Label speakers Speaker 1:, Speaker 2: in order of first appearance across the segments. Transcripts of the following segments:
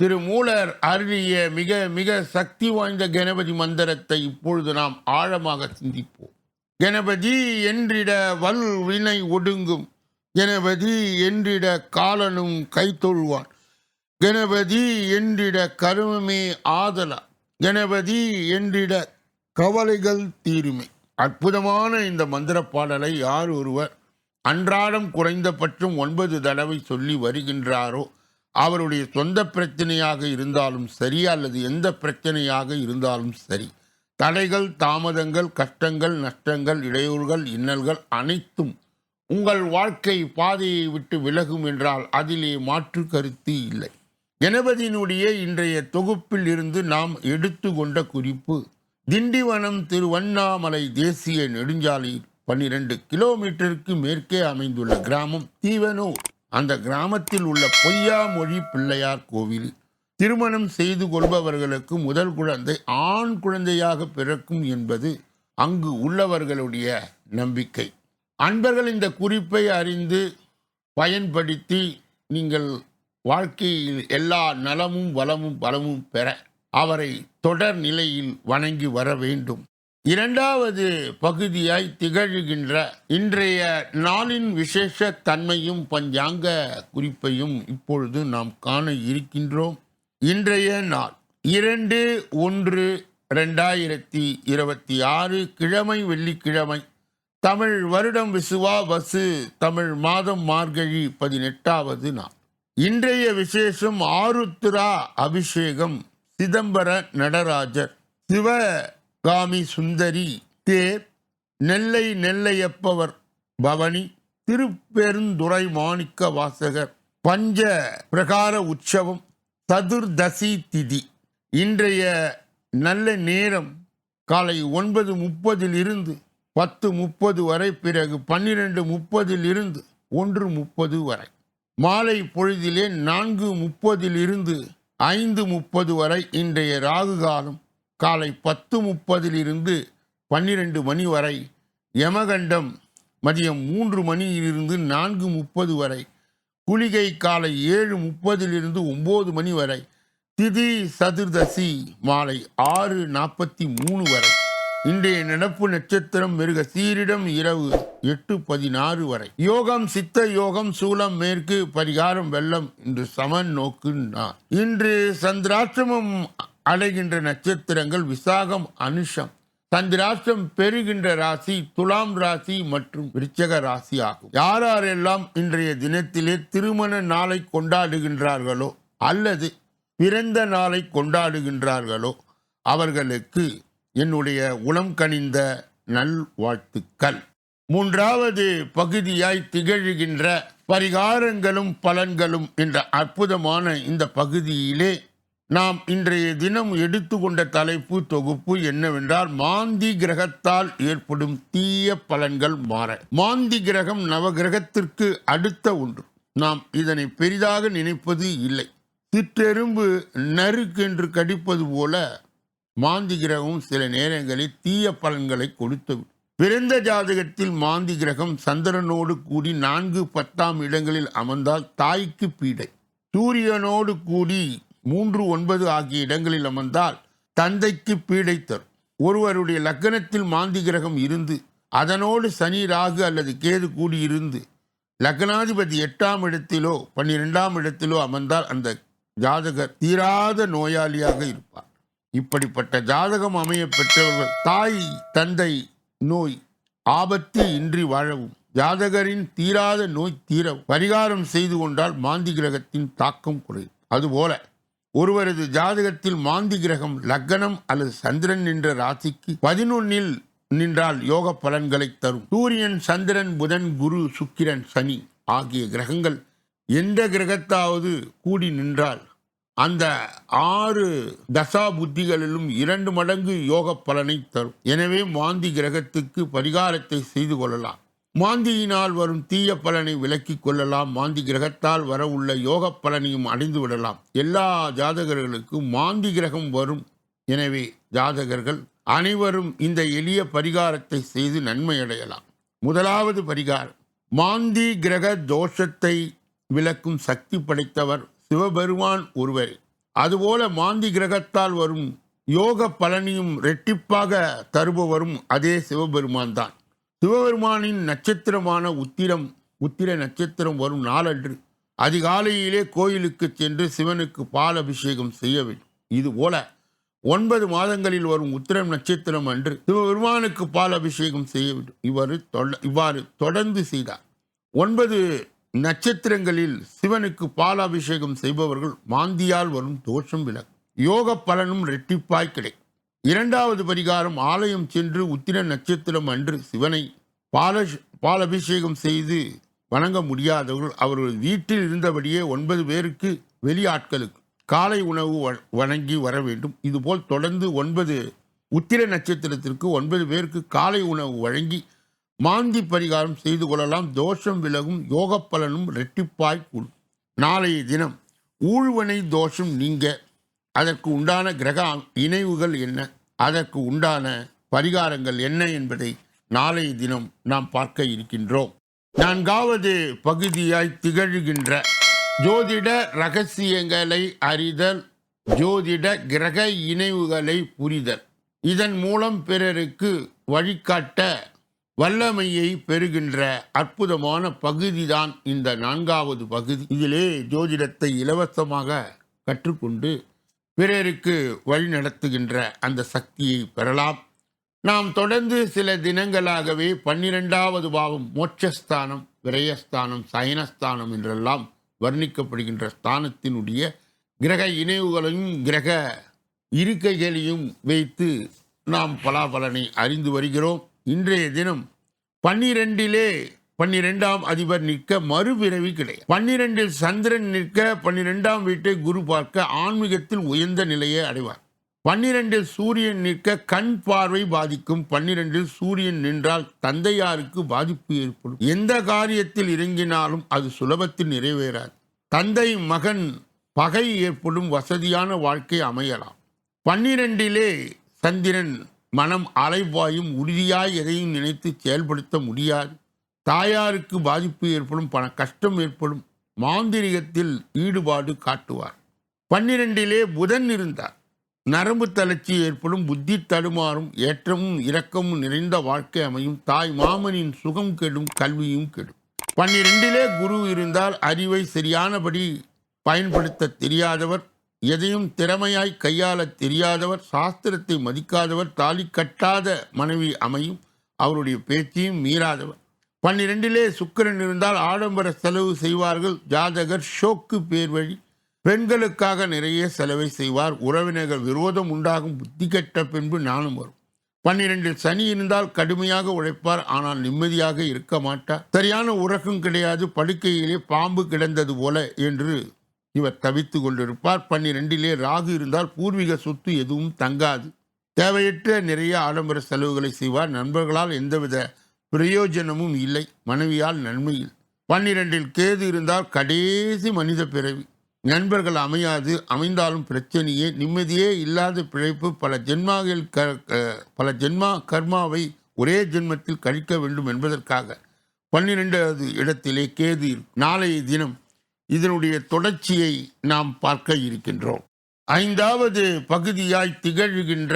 Speaker 1: திருமூலர் அருளிய மிக மிக சக்தி வாய்ந்த கணபதி மந்திரத்தை இப்பொழுது நாம் ஆழமாக சிந்திப்போம். கணபதி என்றிட வல் வினை ஒடுங்கும். கணபதி என்றிட காலனும் கைத்தொழுவான் கணபதி என்றிட கருமமே ஆதலா. கணபதி என்றிட கவலைகள் தீருமே. அற்புதமான இந்த மந்திர பாடலை யார் ஒருவர் அன்றாடம் குறைந்தபட்சம் ஒன்பது தடவை சொல்லி வருகின்றாரோ அவருடைய சொந்த பிரச்சனையாக இருந்தாலும் சரி அல்லது எந்த பிரச்சனையாக இருந்தாலும் சரி. தடைகள் தாமதங்கள் கஷ்டங்கள் நஷ்டங்கள் இடையூறுகள் இன்னல்கள் அனைத்தும் உங்கள் வாழ்க்கை பாதையை விட்டு விலகும் என்றால் அதிலே மாற்று கருத்து இல்லை. கணபதியினுடைய இன்றைய தொகுப்பில் இருந்து நாம் எடுத்துக்கொண்ட குறிப்பு திண்டிவனம் திருவண்ணாமலை தேசிய நெடுஞ்சாலை பன்னிரண்டு கிலோமீட்டருக்கு மேற்கே அமைந்துள்ள கிராமம் தீவனூர். அந்த கிராமத்தில் உள்ள பொய்யாமொழி பிள்ளையார் கோவில். திருமணம் செய்து கொள்பவர்களுக்கு முதல் குழந்தை ஆண் குழந்தையாக பிறக்கும் என்பது அங்கு உள்ளவர்களுடைய நம்பிக்கை. அன்பர்கள் இந்த குறிப்பை அறிந்து பயன்படுத்தி நீங்கள் வாழ்க்கையில் எல்லா நலமும் வளமும் பலமும் பெற அவரை தொடர் நிலையில் வணங்கி வர வேண்டும். இரண்டாவது பகுதியாய் திகழ்கின்ற இன்றைய நாளின் விசேஷ தன்மையும் பஞ்சாங்க குறிப்பையும் இப்பொழுது நாம் காண இருக்கின்றோம். இன்றைய நாள் இரண்டு ஒன்று ரெண்டாயிரத்தி இருபத்தி ஆறு கிழமை வெள்ளிக்கிழமை தமிழ் வருடம் விசுவா வசு தமிழ் மாதம் மார்கழி பதினெட்டாவது நாள். இன்றைய விசேஷம் ஆருத்ரா அபிஷேகம் சிதம்பர நடராஜர் சிவ காமி சுந்தரி தேர் நெல்லை நெல்லையப்பவர் பவனி திருப்பெருந்துறை மாணிக்க வாசகர். பஞ்ச பிரகார உற்சவம் சதுர்தசி திதி. இன்றைய நல்ல நேரம் காலை ஒன்பது முப்பதில் இருந்து பத்து முப்பது வரை பிறகு பன்னிரெண்டு முப்பதில் இருந்து ஒன்று முப்பது வரை. மாலை பொழுதிலே நான்கு முப்பதில் இருந்து ஐந்து முப்பது வரை இன்றைய ராகு காலம் காலை பத்து முப்பதிலிருந்து பன்னிரெண்டு மணி வரை யமகண்டம் மதியம் மூன்று மணியிலிருந்து நான்கு முப்பது வரை குளிகை காலை ஏழு முப்பதிலிருந்து ஒம்பது மணி வரை திதி சதுர்தசி மாலை ஆறு நாற்பத்தி மூணு வரை இன்றைய நடப்பு நட்சத்திரம் மிருக சீரிடம் இரவு எட்டு பதினாறு வரை. யோகம் சித்த யோகம் சூலம் மேற்கு பரிகாரம் வெள்ளம் இன்று சமன் நோக்கு நாள். இன்று சந்திராஷ்டிரமம் அடைகின்ற நட்சத்திரங்கள் விசாகம் அனுஷம். சந்திராஷ்டிரம் பெறுகின்ற ராசி துலாம் ராசி மற்றும் விருச்சக ராசி ஆகும். யாரெல்லாம் இன்றைய தினத்திலே திருமண நாளை கொண்டாடுகின்றார்களோ அல்லது பிறந்த நாளை கொண்டாடுகின்றார்களோ அவர்களுக்கு என்னுடைய உளம் கனிந்த நல்வாழ்த்துக்கள். மூன்றாவது பகுதியாய் திகழ்கின்ற பரிகாரங்களும் பலன்களும் என்ற அற்புதமான இந்த பகுதியிலே நாம் இன்றைய தினம் எடுத்துக்கொண்ட தலைப்பு தொகுப்பு என்னவென்றால் மாந்தி கிரகத்தால் ஏற்படும் தீய பலன்கள் மாற. மாந்தி கிரகம் நவகிரகத்திற்கு அடுத்த ஒன்று. நாம் இதனை பெரிதாக நினைப்பது இல்லை. சிற்றெரும்பு நறுக்கென்று கடிப்பது போல மாந்தி கிரகம் சில நேரங்களில் தீய பலன்களை கொடுத்து பிறந்த ஜாதகத்தில் மாந்தி கிரகம் சந்திரனோடு கூடி நான்கு பத்தாம் இடங்களில் அமர்ந்தால் தாய்க்கு பீடை. சூரியனோடு கூடி மூன்று ஒன்பது ஆகிய இடங்களில் அமர்ந்தால் தந்தைக்கு பீடை தரும். ஒருவருடைய லக்னத்தில் மாந்தி கிரகம் இருந்து அதனோடு சனி ராகு அல்லது கேது கூடி இருந்து லக்னாதிபதி எட்டாம் இடத்திலோ பன்னிரெண்டாம் இடத்திலோ அமர்ந்தால் அந்த ஜாதகர் தீராத நோயாளியாக இருப்பார். இப்படிப்பட்ட ஜாதகம் அமைய பெற்றவர்கள் தாய் தந்தை நோய் ஆபத்து இன்றி வாழவும் ஜாதகரின் தீராத நோய் தீர பரிகாரம் செய்து கொண்டால் மாந்தி கிரகத்தின் தாக்கம் குறையும். அதுபோல ஒருவரது ஜாதகத்தில் மாந்தி கிரகம் லக்னம் அல்லது சந்திரன் நின்ற ராசிக்கு பதினொன்னில் நின்றால் யோக பலன்களை தரும். சூரியன் சந்திரன் புதன் குரு சுக்கிரன் சனி ஆகிய கிரகங்கள் எந்த கிரகத்தாவது கூடி நின்றால் அந்த ஆறு தசா புத்திகளிலும் இரண்டு மடங்கு யோக பலனை தரும். எனவே மாந்தி கிரகத்துக்கு பரிகாரத்தை செய்து கொள்ளலாம். மாந்தியினால் வரும் தீய பலனை விலக்கிக் கொள்ளலாம். மாந்தி கிரகத்தால் வர உள்ள யோக பலனையும் அடைந்து விடலாம். எல்லா ஜாதகர்களுக்கும் மாந்தி கிரகம் வரும். எனவே ஜாதகர்கள் அனைவரும் இந்த எளிய பரிகாரத்தை செய்து நன்மை அடையலாம் முதலாவது பரிகாரம். மாந்தி கிரக தோஷத்தை விளக்கும் சக்தி படைத்தவர் சிவபெருமான் ஒருவர். அதுபோல மாந்தி கிரகத்தால் வரும் யோக பலனையும் ரெட்டிப்பாக தருபவரும் அதே சிவபெருமான் தான் சிவபெருமானின் நட்சத்திரமான உத்திரம் உத்திர நட்சத்திரம் வரும் நாளன்று அதிகாலையிலே கோயிலுக்கு சென்று சிவனுக்கு பால் அபிஷேகம் செய்ய வேண்டும். இதுபோல ஒன்பது மாதங்களில் வரும் உத்திரம் நட்சத்திரம் அன்று சிவபெருமானுக்கு பால் அபிஷேகம் செய்ய வேண்டும். இவர் தொட- இவ்வாறு தொடர்ந்து செய்தார். ஒன்பது நட்சத்திரங்களில் சிவனுக்கு பால் அபிஷேகம் செய்பவர்கள் மாந்தியால் வரும் தோஷம் விலகும். யோக பலனும் ரெட்டிப்பாய் கிடைக்கும். இரண்டாவது பரிகாரம் ஆலயம் சென்று உத்திர நட்சத்திரம் அன்று சிவனை பால பாலபிஷேகம் செய்து வணங்க முடியாதவர்கள் அவர்கள் வீட்டில் இருந்தபடியே ஒன்பது பேருக்கு வெளியாட்களுக்கு காலை உணவு வ- வர வேண்டும். இதுபோல் தொடர்ந்து ஒன்பது உத்திர நட்சத்திரத்திற்கு ஒன்பது பேருக்கு காலை உணவு வழங்கி மாந்தி பரிகாரம் செய்து கொள்ளலாம். தோஷம் விலகும் யோக பலனும் ரெட்டிப்பாய் கூடும். நாளைய தினம் ஊழ்வனை தோஷம் நீங்க அதற்கு உண்டான கிரக இணைவுகள் என்ன? அதற்கு உண்டான பரிகாரங்கள் என்ன என்பதை நாளைய தினம் நாம் பார்க்க இருக்கின்றோம். நான்காவது பகுதியாய் திகழ்கின்ற ஜோதிட ரகசியங்களை அறிதல் ஜோதிட கிரக இணைவுகளை புரிதல். இதன் மூலம் பிறருக்கு வழிகாட்ட வல்லமையை பெறுகின்ற அற்புதமான பகுதிதான் இந்த நான்காவது பகுதி. இதிலே ஜோதிடத்தை இலவசமாக கற்றுக்கொண்டு பிறருக்கு வழிநடத்துகின்ற அந்த சக்தியை பெறலாம். நாம் தொடர்ந்து சில தினங்களாகவே பன்னிரெண்டாவது பாவம் மோட்சஸ்தானம் விரயஸ்தானம் சயனஸ்தானம் என்றெல்லாம் வர்ணிக்கப்படுகின்ற ஸ்தானத்தினுடைய கிரக இணைவுகளையும் கிரக இருக்கைகளையும் வைத்து நாம் பலாபலனை அறிந்து வருகிறோம். இன்றைய தினம் பன்னிரெண்டிலே பன்னிரெண்டாம் அதிபர் நிற்க மறுபிறவி கிடையாது. பன்னிரெண்டில் சந்திரன் நிற்க பன்னிரெண்டாம் வீட்டை குரு பார்க்க ஆன்மீகத்தில் உயர்ந்த நிலையை அடைவார். பன்னிரெண்டில் சூரியன் நிற்க கண் பார்வை பாதிக்கும். பன்னிரெண்டில் சூரியன் நின்றால் தந்தையாருக்கு பாதிப்பு ஏற்படும். எந்த காரியத்தில் இறங்கினாலும் அது சுலபத்தில் நிறைவேறாது. தந்தை மகன் பகை ஏற்படும். வசதியான வாழ்க்கை அமையலாம். பன்னிரெண்டிலே சந்திரன் மனம் அலைபாயும். உறுதியாய் எதையும் நினைத்து செயல்படுத்த முடியாது. தாயாருக்கு பாதிப்பு ஏற்படும் பண கஷ்டம் ஏற்படும் மாந்திரிகத்தில் ஈடுபாடு காட்டுவார். பன்னிரெண்டிலே புதன் இருந்தார். நரம்பு தளர்ச்சி ஏற்படும் புத்தி தடுமாறும் ஏற்றமும் இரக்கமும் நிறைந்த வாழ்க்கை அமையும் தாய் மாமனின் சுகம் கெடும் கல்வியும் கெடும். பன்னிரெண்டிலே குரு இருந்தால் அறிவை சரியானபடி பயன்படுத்த தெரியாதவர் எதையும் திறமையாய் கையாளத் தெரியாதவர் சாஸ்திரத்தை மதிக்காதவர் தாலி கட்டாத மனைவி அமையும் அவருடைய பேச்சையும் மீறாதவர். பன்னிரெண்டிலே சுக்கிரன் இருந்தால் ஆடம்பர செலவு செய்வார்கள். ஜாதகர் ஷோக்கு பேர் வழி பெண்களுக்காக நிறைய செலவை செய்வார். உறவினர்கள் விரோதம் உண்டாகும். புத்தி கெட்ட பின்பு ஞானம் வரும். பன்னிரெண்டில் சனி இருந்தால் கடுமையாக உழைப்பார். ஆனால் நிம்மதியாக இருக்க மாட்டார். சரியான உறக்கம் கிடையாது. படுக்கையிலே பாம்பு கிடந்தது போல என்று இவர் தவித்து கொண்டிருப்பார். பன்னிரெண்டிலே ராகு இருந்தால் பூர்வீக சொத்து எதுவும் தங்காது. தேவையற்ற நிறைய ஆடம்பர செலவுகளை செய்வார். நண்பர்களால் எந்தவித பிரயோஜனமும் இல்லை. மனைவியால் நன்மையில் பன்னிரெண்டில் கேது இருந்தால் கடைசி மனித பிறவி. நண்பர்கள் அமையாது. அமைந்தாலும் பிரச்சனையே. நிம்மதியே இல்லாத பிழைப்பு. பல ஜென்மாவில் க பல ஜென்மா கர்மாவை ஒரே ஜென்மத்தில் கழிக்க வேண்டும் என்பதற்காக பன்னிரெண்டாவது இடத்திலே கேது நாளைய தினம் இதனுடைய தொடர்ச்சியை நாம் பார்க்க இருக்கின்றோம். ஐந்தாவது பகுதியாய் திகழ்கின்ற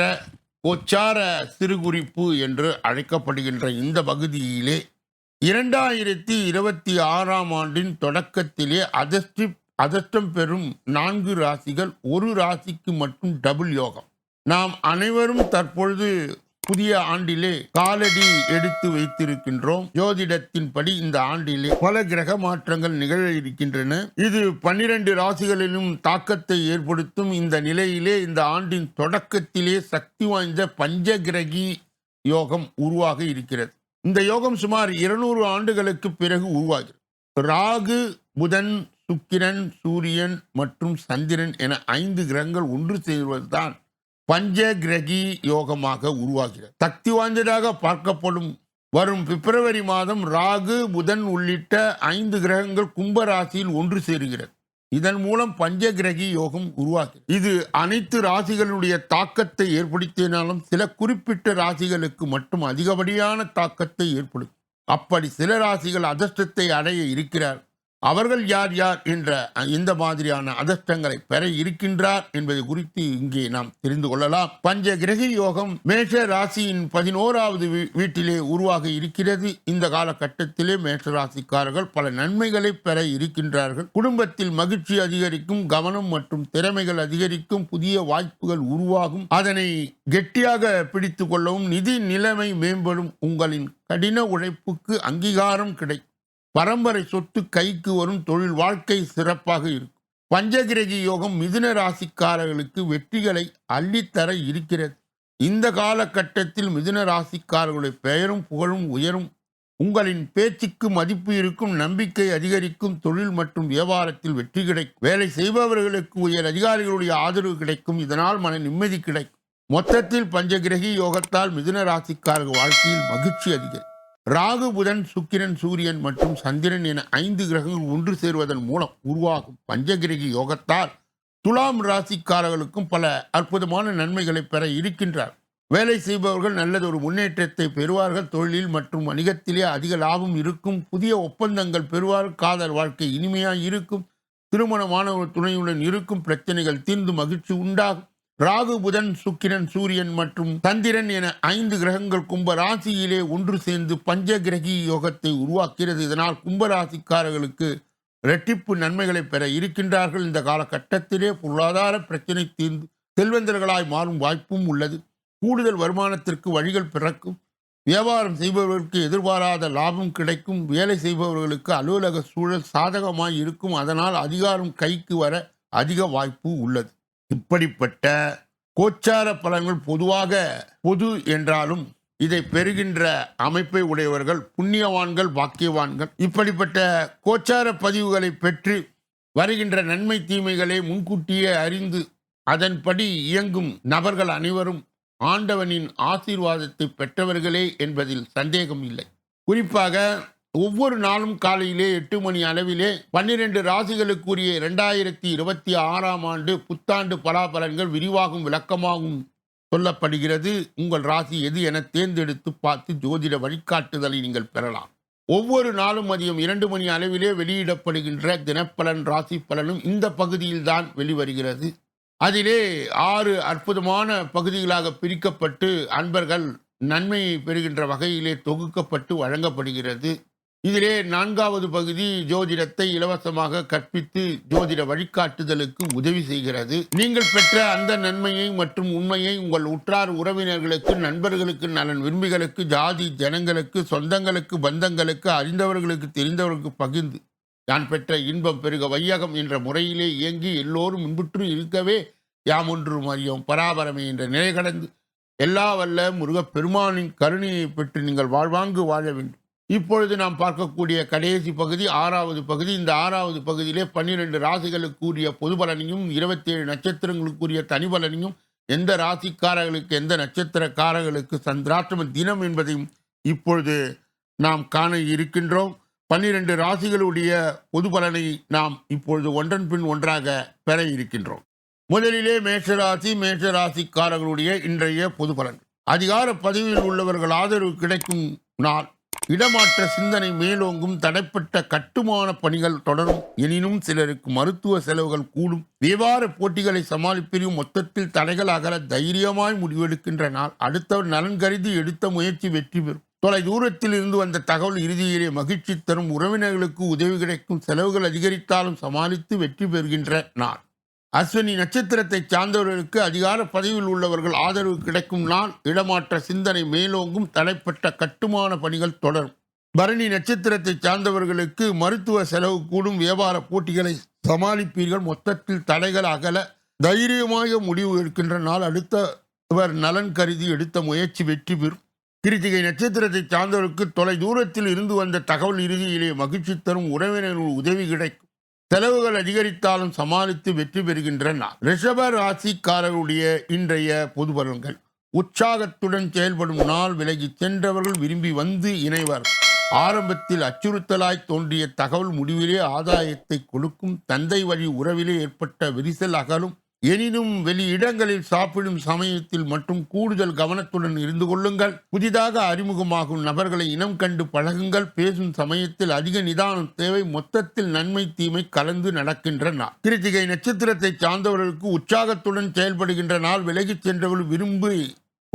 Speaker 1: கோச்சார சிறுகுறிப்பு என்று அழைக்கப்படுகின்ற இந்த பகுதியிலே இரண்டாயிரத்தி இருபத்தி ஆறாம் ஆண்டின் தொடக்கத்திலே அதிர்ஷ்டி அதிர்ஷ்டம் பெறும் நான்கு ராசிகள் ஒரு ராசிக்கு மட்டும் டபுள் யோகம். நாம் அனைவரும் தற்பொழுது புதிய ஆண்டிலே காலடி எடுத்து வைத்திருக்கின்றோம். ஜோதிடத்தின்படி இந்த ஆண்டிலே பல கிரக மாற்றங்கள் நிகழ இருக்கின்றன. இது பன்னிரண்டு ராசிகளிலும் தாக்கத்தை ஏற்படுத்தும் இந்த நிலையிலே இந்த ஆண்டின் தொடக்கத்திலே சக்தி வாய்ந்த பஞ்சகிரகி யோகம் உருவாக இருக்கிறது. இந்த யோகம் சுமார் இருநூறு ஆண்டுகளுக்கு பிறகு உருவாகிறது. ராகு புதன் சுக்கிரன் சூரியன் மற்றும் சந்திரன் என ஐந்து கிரகங்கள் ஒன்று சேர்வதுதான் பஞ்ச கிரகி யோகமாக உருவாகிறது. சக்தி வாய்ந்ததாக பார்க்கப்படும் வரும் பிப்ரவரி மாதம் ராகு புதன் உள்ளிட்ட ஐந்து கிரகங்கள் கும்ப ராசியில் ஒன்று சேருகிறது. இதன் மூலம் பஞ்ச கிரகி யோகம் உருவாகிறது. இது அனைத்து ராசிகளுடைய தாக்கத்தை ஏற்படுத்தினாலும் சில குறிப்பிட்ட ராசிகளுக்கு மட்டும் அதிகப்படியான தாக்கத்தை ஏற்படுத்தும். அப்படி சில ராசிகள் அதிர்ஷ்டத்தை அடைய இருக்கிறார் அவர்கள் யார் யார் என்ற இந்த மாதிரியான அதிர்ஷ்டங்களை பெற இருக்கின்றார் என்பது குறித்து இங்கே நாம் தெரிந்து கொள்ளலாம். பஞ்ச கிரக யோகம் மேஷ ராசியின் பதினோராவது வீ- வீட்டிலே உருவாக இருக்கிறது. இந்த காலகட்டத்திலே மேஷ ராசிக்காரர்கள் பல நன்மைகளை பெற இருக்கின்றார்கள். குடும்பத்தில் மகிழ்ச்சி அதிகரிக்கும் கவனம் மற்றும் திறமைகள் அதிகரிக்கும் புதிய வாய்ப்புகள் உருவாகும். அதனை கெட்டியாக பிடித்து கொள்ளவும் நிதி நிலைமை மேம்படும். உங்களின் கடின உழைப்புக்கு அங்கீகாரம் கிடைக்கும். பரம்பரை சொத்து கைக்கு வரும் தொழில் வாழ்க்கை சிறப்பாக இருக்கும். பஞ்சகிரகி யோகம் மிதுன ராசிக்காரர்களுக்கு வெற்றிகளை அள்ளித்தர இருக்கிறது. இந்த காலகட்டத்தில் மிதுன ராசிக்காரர்களுடைய பெயரும் புகழும் உயரும். உங்களின் பேச்சுக்கு மதிப்பு இருக்கும் நம்பிக்கை அதிகரிக்கும் தொழில் மற்றும் வியாபாரத்தில் வெற்றி கிடைக்கும். வேலை செய்பவர்களுக்கு உயர் அதிகாரிகளுடைய ஆதரவு கிடைக்கும். இதனால் மன நிம்மதி கிடைக்கும். மொத்தத்தில் பஞ்சகிரகி யோகத்தால் மிதுன ராசிக்காரர்கள் வாழ்க்கையில் மகிழ்ச்சி அதிகரிக்கும். ராகு புதன் சுக்கிரன் சூரியன் மற்றும் சந்திரன் என ஐந்து கிரகங்கள் ஒன்று சேர்வதன் மூலம் உருவாகும் பஞ்சகிரகி யோகத்தால் துலாம் ராசிக்காரர்களுக்கும் பல அற்புதமான நன்மைகளை பெற இருக்கின்றார். வேலை செய்பவர்கள் நல்லதொரு முன்னேற்றத்தை பெறுவார்கள். தொழிலில் மற்றும் வணிகத்திலே அதிக லாபம் இருக்கும். புதிய ஒப்பந்தங்கள் பெறுவார். காதல் வாழ்க்கை இனிமையாக இருக்கும். திருமணமான ஒரு துணையுடன் இருக்கும். பிரச்சனைகள் தீர்ந்து மகிழ்ச்சி உண்டாகும். ராகு புதன் சுக்கிரன் சூரியன் மற்றும் சந்திரன் என ஐந்து கிரகங்கள் கும்ப ராசியிலே ஒன்று சேர்ந்து பஞ்ச கிரகி யோகத்தை உருவாக்கிறது. இதனால் கும்ப ராசிக்காரர்களுக்கு இரட்டிப்பு நன்மைகளை பெற இருக்கின்றார்கள். இந்த காலகட்டத்திலே பொருளாதார பிரச்சனை தீர்ந்து செல்வந்தர்களாய் மாறும் வாய்ப்பும் உள்ளது. கூடுதல் வருமானத்திற்கு வழிகள் பிறக்கும். வியாபாரம் செய்பவர்களுக்கு எதிர்பாராத லாபம் கிடைக்கும். வேலை செய்பவர்களுக்கு அலுவலக சூழல் சாதகமாய் இருக்கும். அதனால் அதிகாரம் கைக்கு வர அதிக வாய்ப்பு உள்ளது. இப்படிப்பட்ட கோச்சார பலன்கள் பொதுவாக பொது என்றாலும் இதை பெறுகின்ற அமைப்பை உடையவர்கள் புண்ணியவான்கள் பாக்கியவான்கள். இப்படிப்பட்ட கோச்சார பதிவுகளை பெற்று வருகின்ற நன்மை தீமைகளை முன்கூட்டியே அறிந்து அதன்படி இயங்கும் நபர்கள் அனைவரும் ஆண்டவனின் ஆசீர்வாதத்தை பெற்றவர்களே என்பதில் சந்தேகம் இல்லை. குறிப்பாக ஒவ்வொரு நாளும் காலையிலே எட்டு மணி அளவிலே பன்னிரண்டு ராசிகளுக்குரிய இரண்டாயிரத்தி இருபத்தி ஆறாம் ஆண்டு புத்தாண்டு பலாபலன்கள் விரிவாகும் விளக்கமாகும் சொல்லப்படுகிறது. உங்கள் ராசி எது என தேர்ந்தெடுத்து பார்த்து ஜோதிட வழிகாட்டுதலை நீங்கள் பெறலாம். ஒவ்வொரு நாளும் மதியம் இரண்டு மணி அளவிலே வெளியிடப்படுகின்ற தினப்பலன் ராசி பலனும் இந்த பகுதியில்தான் வெளிவருகிறது. அதிலே ஆறு அற்புதமான பகுதிகளாக பிரிக்கப்பட்டு அன்பர்கள் நன்மையை பெறுகின்ற வகையிலே தொகுக்கப்பட்டு வழங்கப்படுகிறது. இதிலே நான்காவது பகுதி ஜோதிடத்தை இலவசமாக கற்பித்து ஜோதிட வழிகாட்டுதலுக்கு உதவி செய்கிறது. நீங்கள் பெற்ற அந்த நன்மையை மற்றும் உண்மையை உங்கள் உற்றார் உறவினர்களுக்கு நண்பர்களுக்கு நலன் விரும்பிகளுக்கு ஜாதி ஜனங்களுக்கு சொந்தங்களுக்கு பந்தங்களுக்கு அறிந்தவர்களுக்கு தெரிந்தவர்களுக்கு பகிர்ந்து நான் பெற்ற இன்பம் பெருக வையகம் என்ற முறையிலே இயங்கி எல்லோரும் முன்புற்று இருக்கவே யாம் ஒன்று அறியோம். பராபரமே என்ற நிலை கடந்து எல்லா வல்ல முருகப் பெருமானின் கருணையை பெற்று நீங்கள் வாழ்வாங்கு வாழ வேண்டும். இப்பொழுது நாம் பார்க்கக்கூடிய கடைசி பகுதி ஆறாவது பகுதி. இந்த ஆறாவது பகுதியிலே பன்னிரெண்டு ராசிகளுக்குரிய பொது பலனையும் இருபத்தேழு நட்சத்திரங்களுக்குரிய தனி பலனையும் எந்த ராசிக்காரர்களுக்கு எந்த நட்சத்திரக்காரர்களுக்கு சந்திராஷ்டம தினம் என்பதையும் இப்பொழுது நாம் காண இருக்கின்றோம். பன்னிரண்டு ராசிகளுடைய பொது பலனை நாம் இப்பொழுது ஒன்றன் பின் ஒன்றாக பெற இருக்கின்றோம். முதலிலே மேஷராசி மேஷராசிக்காரர்களுடைய இன்றைய பொது பலன். அதிகார பதவியில் உள்ளவர்கள் ஆதரவு கிடைக்கும் நாள் இடமாற்ற சிந்தனை மேலோங்கும் தடைப்பட்ட கட்டுமான பணிகள் தொடரும். எனினும் சிலருக்கு மருத்துவ செலவுகள் கூடும். வியாபார போட்டிகளை சமாளிப்பதிலும் மொத்தத்தில் தடைகள் அகல தைரியமாய் முடிவெடுக்கின்ற நாள். அடுத்தவர் நலன் கருதி எடுத்த முயற்சி வெற்றி பெறும். தொலை தூரத்தில் இருந்து வந்த தகவல் இறுதியிலே மகிழ்ச்சி தரும். உறவினர்களுக்கு உதவி கிடைக்கும். செலவுகள் அதிகரித்தாலும் சமாளித்து வெற்றி பெறுகின்ற நாள். அஸ்வினி நட்சத்திரத்தை சார்ந்தவர்களுக்கு அதிகார பதவியில் உள்ளவர்கள் ஆதரவு கிடைக்கும் நான் இடமாற்ற சிந்தனை மேலோங்கும் தலைப்பட்ட கட்டுமான பணிகள் தொடரும். பரணி நட்சத்திரத்தை சார்ந்தவர்களுக்கு மருத்துவ செலவு கூடும் வியாபார போட்டிகளை சமாளிப்பீர்கள். மொத்தத்தில் தடைகள் அகல தைரியமாக முடிவு எடுக்கின்ற நாள். அடுத்தவர் நலன் கருதி எடுத்த முயற்சி வெற்றி பெறும். கிருத்திகை நட்சத்திரத்தை சார்ந்தவருக்கு தொலை தூரத்தில் இருந்து வந்த தகவல் இறுதியிலே மகிழ்ச்சி தரும். உறவினர்கள் உதவி கிடைக்கும். செலவுகள் அதிகரித்தாலும் சமாளித்து வெற்றி பெறுகின்ற நாள் ரிஷப ராசிக்காரருடைய இன்றைய பொது பலன்கள். உற்சாகத்துடன் செயல்படும் நாள் விலகி சென்றவர்கள் விரும்பி வந்து இணைவர். ஆரம்பத்தில் அச்சுறுத்தலாய் தோன்றிய தகவல் முடிவிலே ஆதாயத்தை கொடுக்கும் தந்தை வழி உறவிலே ஏற்பட்ட விரிசல் அகலும். எனினும் வெளி இடங்களில் சாப்பிடும் சமயத்தில் மட்டும் கூடுதல் கவனத்துடன் இருந்து கொள்ளுங்கள். புதிதாக அறிமுகமாகும் நபர்களை இனம் கண்டு பழகுங்கள். பேசும் சமயத்தில் அதிக நிதானம் தேவை மொத்தத்தில் நன்மை தீமை கலந்து நடக்கின்ற நாள் கிருத்திகை நட்சத்திரத்தை சார்ந்தவர்களுக்கு உற்சாகத்துடன் செயல்படுகின்ற நாள் விலகிச் சென்றவர்கள் விரும்பி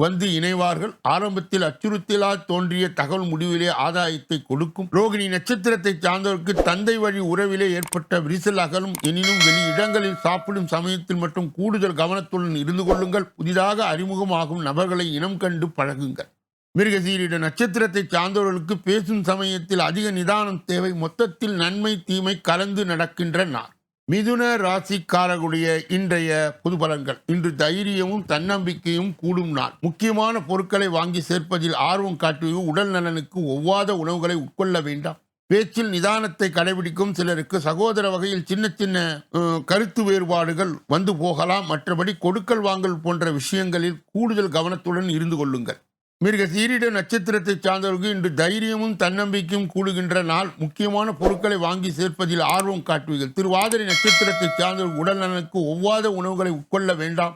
Speaker 1: வந்து இணைவார்கள். ஆரம்பத்தில் அச்சுறுத்தலால் தோன்றிய தகவல் முடிவிலே ஆதாயத்தை கொடுக்கும். ரோகிணி நட்சத்திரத்தை சார்ந்தவருக்கு தந்தை வழி உறவிலே ஏற்பட்ட விரிசல் அகலும். எனினும் வெளி இடங்களில் சாப்பிடும் சமயத்தில் மட்டும் கூடுதல் கவனத்துடன் இருந்து கொள்ளுங்கள். புதிதாக அறிமுகமாகும் நபர்களை இனம் கண்டு பழகுங்கள். மிருகசீரிட நட்சத்திரத்தை சார்ந்தவர்களுக்கு பேசும் சமயத்தில் அதிக நிதானம் தேவை. மொத்தத்தில் நன்மை தீமை கலந்து நடக்கின்ற நாள் மிதுன ராசிக்காரர்களுடைய இன்றைய புது பலன்கள் இன்று தைரியமும் தன்னம்பிக்கையும் கூடும் நாள். முக்கியமான பொருட்களை வாங்கி சேர்ப்பதில் ஆர்வம் காட்டுவது உடல் நலனுக்கு ஒவ்வாத உணவுகளை உட்கொள்ள வேண்டாம். பேச்சில் நிதானத்தை கடைபிடிக்கும் சிலருக்கு சகோதர வகையில் சின்ன சின்ன கருத்து வேறுபாடுகள் வந்து போகலாம். மற்றபடி கொடுக்கல் வாங்கல் போன்ற விஷயங்களில் கூடுதல் கவனத்துடன் இருந்து கொள்ளுங்கள். மிருக சீரிட நட்சத்திரத்தை சார்ந்தவர்கள் இன்று தைரியமும் தன்னம்பிக்கையும் கூடுகின்ற நாள். முக்கியமான பொருட்களை வாங்கி சேர்ப்பதில் ஆர்வம் காட்டுவீர்கள். திருவாதிரை நட்சத்திரத்தை சார்ந்தவர்கள் உடல் நலனுக்கு ஒவ்வாத உணவுகளை உட்கொள்ள வேண்டாம்.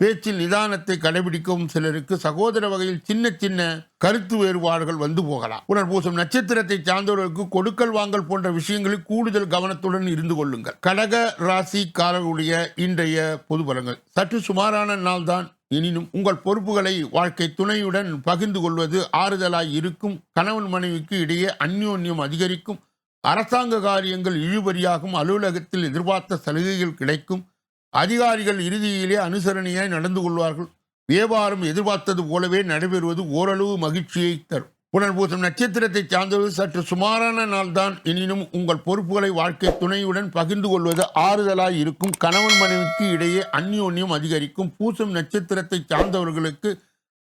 Speaker 1: பேச்சில் நிதானத்தை கடைபிடிக்கவும் சிலருக்கு சகோதர வகையில் சின்ன சின்ன கருத்து வேறுபாடுகள் வந்து போகலாம். புனர்பூசம் நட்சத்திரத்தை சார்ந்தவர்களுக்கு கொடுக்கல் வாங்கல் போன்ற விஷயங்களில் கூடுதல் கவனத்துடன் இருந்து கொள்ளுங்கள். கடக ராசிக்காரர்களுடைய இன்றைய பொது பலங்கள் சற்று சுமாரான நாள்தான் எனினும் உங்கள் பொறுப்புகளை வாழ்க்கை துணையுடன் பகிர்ந்து கொள்வது ஆறுதலாய் இருக்கும். கணவன் மனைவிக்கு இடையே அந்யோன்யம் அதிகரிக்கும். அரசாங்க காரியங்கள் இழுபறியாகும். அலுவலகத்தில் எதிர்பார்த்த சலுகைகள் கிடைக்கும். அதிகாரிகள் இறுதியிலே அனுசரணையாய் நடந்து கொள்வார்கள். வியாபாரம் எதிர்பார்த்தது போலவே நடைபெறுவது ஓரளவு மகிழ்ச்சியை தரும். புனர்பூசம் நட்சத்திரத்தை சார்ந்தது சற்று சுமாரான நாள்தான். எனினும் உங்கள் பொறுப்புகளை வாழ்க்கை துணையுடன் பகிர்ந்து கொள்வது ஆறுதலாய் இருக்கும். கணவன் மனைவிக்கு இடையே அந்யோன்யம் அதிகரிக்கும். பூசம் நட்சத்திரத்தை சார்ந்தவர்களுக்கு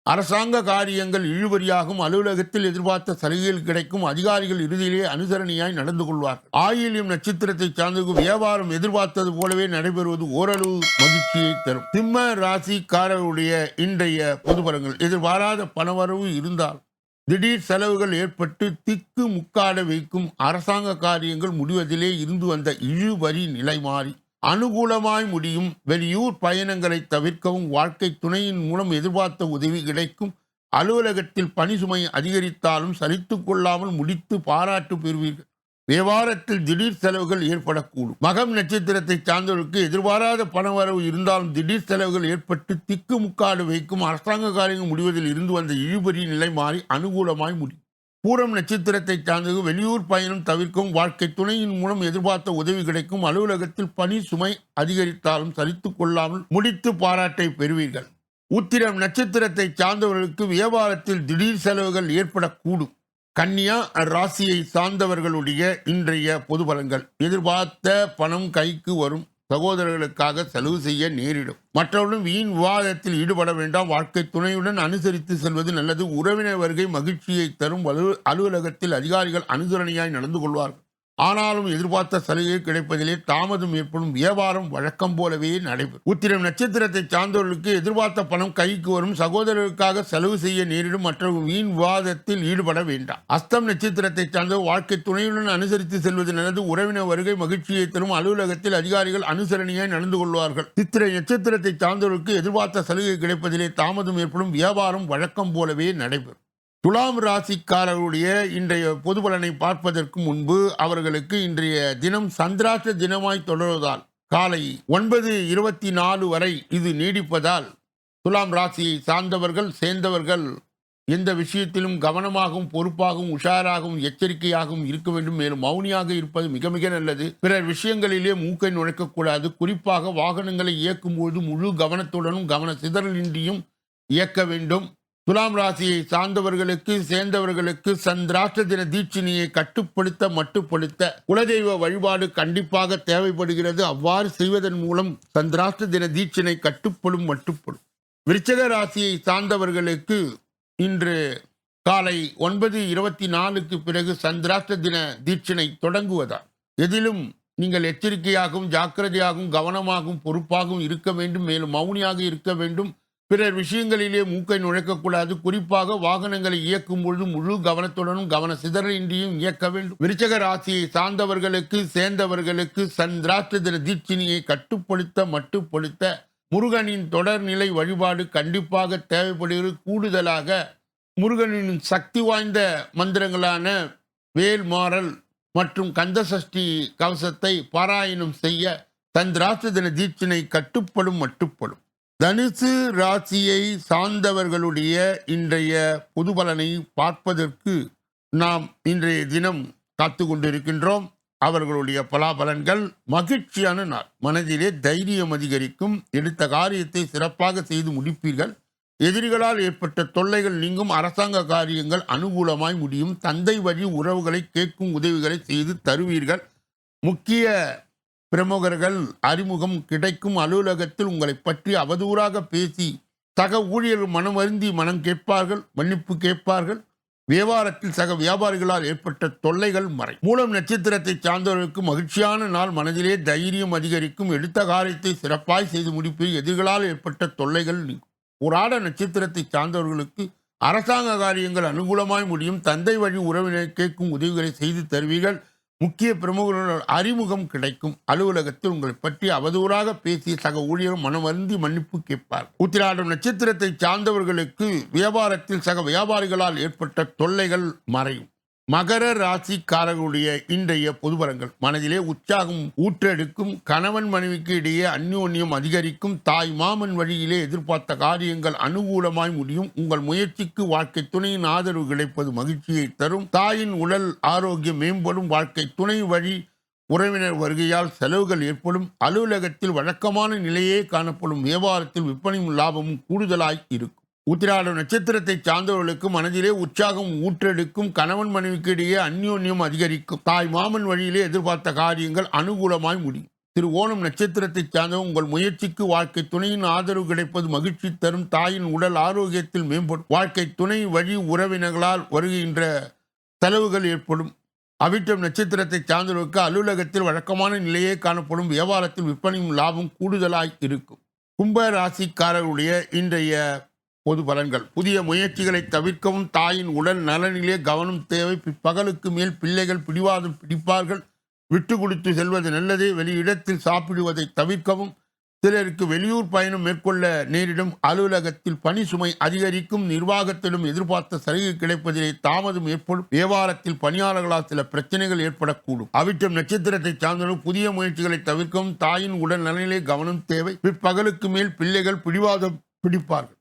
Speaker 1: அரசாங்க காரியங்கள் இழுபறியாகும். அலுவலகத்தில் எதிர்பார்த்த சலுகைகள் கிடைக்கும். அதிகாரிகள் இறுதியிலே அனுசரணையாய் நடந்து கொள்வார்கள். ஆயிலியம் நட்சத்திரத்தை சார்ந்தது வியாபாரம் எதிர்பார்த்தது போலவே நடைபெறுவது ஓரளவு மகிழ்ச்சியை தரும். சிம்ம ராசிக்காரருடைய இன்றைய பொதுபலங்கள் எதிர்பாராத பணவரவு இருந்தால் திடீர் செலவுகள் ஏற்பட்டு திக்கு முக்காட வைக்கும் அரசாங்க காரியங்கள் முடிவதிலே இருந்து வந்த இழுவரி நிலை மாறி. அனுகூலமாய் முடியும். வெளியூர் பயணங்களை தவிர்க்கவும் வாழ்க்கை துணையின் மூலம் எதிர்பார்த்த உதவி கிடைக்கும். அலுவலகத்தில் பணி சுமை அதிகரித்தாலும் சலித்து கொள்ளாமல் முடித்து பாராட்டு பெறுவீர்கள். வியாபாரத்தில் திடீர் செலவுகள் ஏற்படக்கூடும். மகம் நட்சத்திரத்தை சார்ந்தவர்களுக்கு எதிர்பாராத பணவரவு இருந்தாலும் திடீர் செலவுகள் ஏற்பட்டு திக்கு முக்காடு வைக்கும் அரசாங்க காரியங்கள் முடிவதில் இருந்து வந்த இழுபறி நிலை மாறி அனுகூலமாய் முடியும். பூரம் நட்சத்திரத்தை சார்ந்தது வெளியூர் பயணம் தவிர்க்கவும் வாழ்க்கை துணையின் மூலம் எதிர்பார்த்த உதவி கிடைக்கும். அலுவலகத்தில் பணி சுமை அதிகரித்தாலும் சலித்து கொள்ளாமல் முடித்து பாராட்டை பெறுவீர்கள். உத்திரம் நட்சத்திரத்தை சார்ந்தவர்களுக்கு வியாபாரத்தில் திடீர் செலவுகள் ஏற்படக்கூடும். கன்னியா ராசியை சார்ந்தவர்களுடைய இன்றைய பொது பலன்கள். எதிர்பார்த்த பணம் கைக்கு வரும். சகோதரர்களுக்காக செலவு செய்ய நேரிடும். மற்றவர்களும் வீண் விவாதத்தில் ஈடுபட வேண்டாம். வாழ்க்கை துணையுடன் அனுசரித்து செல்வது நல்லது. உறவினர் வருகை மகிழ்ச்சியை தரும். அலுவ- அலுவலகத்தில் அதிகாரிகள் அனுசரணையாய் நடந்து கொள்வார்கள். ஆனாலும் எதிர்பார்த்த சலுகை கிடைப்பதிலே தாமதம் ஏற்படும். வியாபாரம் வழக்கம் போலவே நடைபெறும். உத்திரம் நட்சத்திரத்தை சார்ந்தவர்களுக்கு எதிர்பார்த்த பணம் கைக்கு வரும். சகோதரருக்காக செலவு செய்ய நேரிடும். மற்ற வீண் விவாதத்தில் ஈடுபட வேண்டாம். அஸ்தம் நட்சத்திரத்தை சார்ந்த வாழ்க்கை துணையுடன் அனுசரித்து செல்வது நல்லது. உறவினர் வருகை மகிழ்ச்சியை தரும். அலுவலகத்தில் அதிகாரிகள் அனுசரணையாய் நடந்து கொள்வார்கள். சித்திரை நட்சத்திரத்தை சார்ந்தவர்களுக்கு எதிர்பார்த்த சலுகை கிடைப்பதிலே தாமதம் ஏற்படும். வியாபாரம் வழக்கம் போலவே நடைபெறும். துலாம் ராசிக்காரர்களுடைய இன்றைய பொது பலனை பார்ப்பதற்கு முன்பு அவர்களுக்கு இன்றைய தினம் சந்திராச தினமாய் தொடர்வதால் காலை ஒன்பது இருபத்தி நாலு வரை இது நீடிப்பதால் துலாம் ராசியை சார்ந்தவர்கள் சேர்ந்தவர்கள் எந்த விஷயத்திலும் கவனமாகவும் பொறுப்பாகவும் உஷாராகவும் எச்சரிக்கையாகவும் இருக்க வேண்டும். மேலும் மௌனியாக இருப்பது மிக மிக நல்லது. பிறர் விஷயங்களிலே மூக்கை நுழைக்கக்கூடாது. குறிப்பாக வாகனங்களை இயக்கும்போது முழு கவனத்துடனும் கவன சிதறலின்றியும் இயக்க வேண்டும். துலாம் ராசியை சார்ந்தவர்களுக்கு சேர்ந்தவர்களுக்கு சந்திராஷ்ட தின தீட்சினியை கட்டுப்படுத்த மட்டுப்படுத்த குலதெய்வ வழிபாடு கண்டிப்பாக தேவைப்படுகிறது. அவ்வாறு செய்வதன் மூலம் சந்திராஷ்ட தின தீட்சிணை கட்டுப்படும் மட்டுப்படும். விருச்சக ராசியை சார்ந்தவர்களுக்கு இன்று காலை ஒன்பது இருபத்தி நாலுக்கு பிறகு சந்திராஷ்ட தின தீட்சினை தொடங்குவதால் எதிலும் நீங்கள் எச்சரிக்கையாகவும் ஜாக்கிரதையாகவும் கவனமாகவும் பொறுப்பாகவும் இருக்க வேண்டும். மேலும் மௌனியாக இருக்க வேண்டும். பிறர் விஷயங்களிலே மூக்கை நுழைக்கக்கூடாது. குறிப்பாக வாகனங்களை இயக்கும் பொழுது முழு கவனத்துடனும் கவன சிதறலின்றியும் இயக்க வேண்டும். விருச்சக ராசியை சார்ந்தவர்களுக்கு சேர்ந்தவர்களுக்கு சந்திராஷ்ட தின தீட்சிணியை கட்டுப்படுத்த மட்டுப்படுத்த முருகனின் தொடர்நிலை வழிபாடு கண்டிப்பாக தேவைப்படுகிறது. கூடுதலாக முருகனின் சக்தி வாய்ந்த மந்திரங்களான வேல் மாறல் மற்றும் கந்தசஷ்டி கவசத்தை பாராயணம் செய்ய சந்திராஷ்ட தின தீட்சிணை கட்டுப்படும் மட்டுப்படும். தனுசு ராசியை சார்ந்தவர்களுடைய இன்றைய பொது பலனை பார்ப்பதற்கு நாம் இன்றைய தினம் காத்து கொண்டிருக்கின்றோம். அவர்களுடைய பலாபலன்கள் மகிழ்ச்சியான நாள். மனதிலே தைரியம் அதிகரிக்கும். எடுத்த காரியத்தை சிறப்பாக செய்து முடிப்பீர்கள். எதிரிகளால் ஏற்பட்ட தொல்லைகள் நீங்கும். அரசாங்க காரியங்கள் அனுகூலமாய் முடியும். தந்தை வழி உறவுகளை கேட்கும் உதவிகளை செய்து தருவீர்கள். முக்கிய பிரமுகர்கள் அறிமுகம் கிடைக்கும் அலுவலகத்தில் உங்களை பற்றி அவதூறாக பேசி சக ஊழியர்கள் மனம் வருந்தி மனம் கேட்பார்கள் மன்னிப்பு கேட்பார்கள். வியாபாரத்தில் சக வியாபாரிகளால் ஏற்பட்ட தொல்லைகள் மறை. மூலம் நட்சத்திரத்தை சார்ந்தவர்களுக்கு மகிழ்ச்சியான நாள் மனதிலே தைரியம் அதிகரிக்கும் எடுத்த காரியத்தை சிறப்பாய் செய்து முடிப்பீர் எதிர்களால் ஏற்பட்ட தொல்லைகள் நீங்கும் நட்சத்திரத்தை சார்ந்தவர்களுக்கு அரசாங்க காரியங்கள் அனுகூலமாய் முடியும். தந்தை வழி உறவினர் கேட்கும் உதவிகளை செய்து தருவீர்கள். முக்கிய பிரமுகர்கள் அறிமுகம் கிடைக்கும் அலுவலகத்தில் உங்களை பற்றி அவதூறாக பேசிய சக ஊழியர் மனம் மன்னிப்பு கேட்பார். உத்திராடம் நட்சத்திரத்தை சார்ந்தவர்களுக்கு வியாபாரத்தில் சக வியாபாரிகளால் ஏற்பட்ட தொல்லைகள் மறையும். மகர ராசிக்காரர்களுடைய இன்றைய பொதுவரங்கள். மனதிலே உற்சாகம் ஊற்றெடுக்கும் கணவன் மனைவிக்கு இடையே அந்யோன்யம் அதிகரிக்கும் தாய் மாமன் வழியிலே எதிர்பார்த்த காரியங்கள் அனுகூலமாய் முடியும். உங்கள் முயற்சிக்கு வாழ்க்கை துணையின் ஆதரவு கிடைப்பது மகிழ்ச்சியை தரும். தாயின் உடல் ஆரோக்கியம் மேம்படும். வாழ்க்கை துணை வழி உறவினர் வருகையால் செலவுகள் ஏற்படும். அலுவலகத்தில் வழக்கமான நிலையே காணப்படும். வியாபாரத்தில் விற்பனையும் லாபமும் கூடுதலாய் இருக்கும். உத்திராட நட்சத்திரத்தை சார்ந்தவர்களுக்கு மனதிலே உற்சாகம் ஊற்றெடுக்கும் கணவன் மனைவிக்கு இடையே அந்யோன்யம் அதிகரிக்கும். தாய் மாமன் வழியிலே எதிர்பார்த்த காரியங்கள் அனுகூலமாய் முடியும். திரு ஓணம் நட்சத்திரத்தை சார்ந்த உங்கள் முயற்சிக்கு வாழ்க்கை துணையின் ஆதரவு கிடைப்பது மகிழ்ச்சி தரும். தாயின் உடல் ஆரோக்கியத்தில் மேம்படும். வாழ்க்கை துணை வழி உறவினர்களால் வருகின்ற செலவுகள் ஏற்படும். அவிட்டம் நட்சத்திரத்தை சார்ந்தவர்களுக்கு அலுவலகத்தில் வழக்கமான நிலையே காணப்படும். வியாபாரத்தில் விற்பனையும் லாபம் கூடுதலாய் இருக்கும். கும்ப ராசிக்காரர்களுடைய இன்றைய பொது பலன்கள் புதிய முயற்சிகளை தவிர்க்கவும் தாயின் உடல் நலனிலே கவனம் தேவை. பிற்பகலுக்கு மேல் பிள்ளைகள் பிடிவாதம் பிடிப்பார்கள். விட்டு கொடுத்து செல்வது நல்லதே. வெளியிடத்தில் சாப்பிடுவதை தவிர்க்கவும். சிலருக்கு வெளியூர் பயணம் மேற்கொள்ள நேரிடும். அலுவலகத்தில் பணி சுமை அதிகரிக்கும். நிர்வாகத்திலும் எதிர்பார்த்த சலுகை கிடைப்பதிலே தாமதம் ஏற்படும். வியாபாரத்தில் பணியாளர்களால் சில பிரச்சனைகள் ஏற்படக்கூடும். அவிட்டம் நட்சத்திரத்தை சார்ந்தவர்கள் புதிய முயற்சிகளை தவிர்க்கவும். தாயின் உடல் நலனிலே கவனம் தேவை. பிற்பகலுக்கு மேல் பிள்ளைகள் பிடிவாதம் பிடிப்பார்கள்.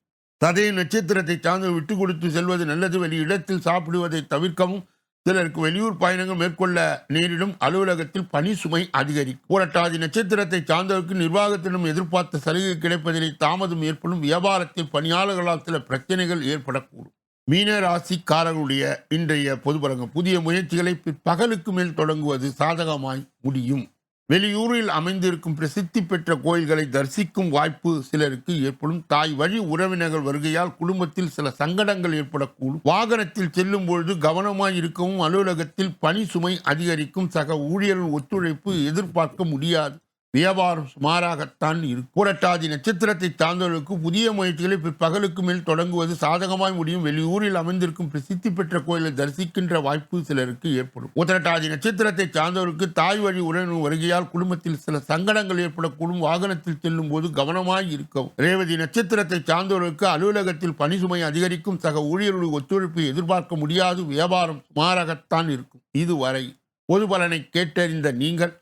Speaker 1: ததை நட்சத்திரத்தை சார்ந்து விட்டு கொடுத்து செல்வது நல்லது. வெளி இடத்தில் சாப்பிடுவதை தவிர்க்கவும் சிலருக்கு வெளியூர் பயணங்கள் மேற்கொள்ள நேரிடும். அலுவலகத்தில் பணி சுமை அதிகரிக்கும் புரட்டாதி நட்சத்திரத்தை சார்ந்தவருக்கு நிர்வாகத்திடம் எதிர்பார்த்த சலுகை கிடைப்பதிலே தாமதம் ஏற்படும். வியாபாரத்தில் பணியாளர்களால் சில பிரச்சனைகள் ஏற்படக்கூடும். மீன ராசிக்காரர்களுடைய இன்றைய பொதுபலகம் புதிய முயற்சிகளை பகலுக்கு மேல் தொடங்குவது சாதகமாய் முடியும். வெளியூரில் அமைந்திருக்கும் பிரசித்தி பெற்ற கோயில்களை தரிசிக்கும் வாய்ப்பு சிலருக்கு ஏற்படும். தாய் வழி உறவினர்கள் வருகையால் குடும்பத்தில் சில சங்கடங்கள் ஏற்படக்கூடும். வாகனத்தில் செல்லும் பொழுது கவனமாய் இருக்கவும் அலுவலகத்தில் பணி சுமை அதிகரிக்கும் சக ஊழியர்கள் ஒத்துழைப்பு எதிர்பார்க்க முடியாது. வியாபாரம் சுமாராகத்தான் இருக்கும் புரட்டாதி நட்சத்திரத்தை சார்ந்தவர்களுக்கு புதிய முயற்சிகளை பகலுக்கு மேல் தொடங்குவது சாதகமாய் முடியும். வெளியூரில் அமைந்திருக்கும் பிரசித்தி பெற்ற கோயிலை தரிசிக்கின்ற வாய்ப்பு சிலருக்கு ஏற்படும். உத்திரட்டாதி நட்சத்திரத்தை சார்ந்தவருக்கு தாய் வழி உறவினர் வருகையால் குடும்பத்தில் சில சங்கடங்கள் ஏற்படக்கூடும். வாகனத்தில் செல்லும் போது கவனமாய் இருக்கவும். ரேவதி நட்சத்திரத்தை சார்ந்தவர்களுக்கு அலுவலகத்தில் பணி சுமை அதிகரிக்கும். சக ஊழியர்களுடைய ஒத்துழைப்பை எதிர்பார்க்க முடியாது. வியாபாரம் சுமாராகத்தான் இருக்கும். இதுவரை பொது பலனை கேட்டறிந்த நீங்கள்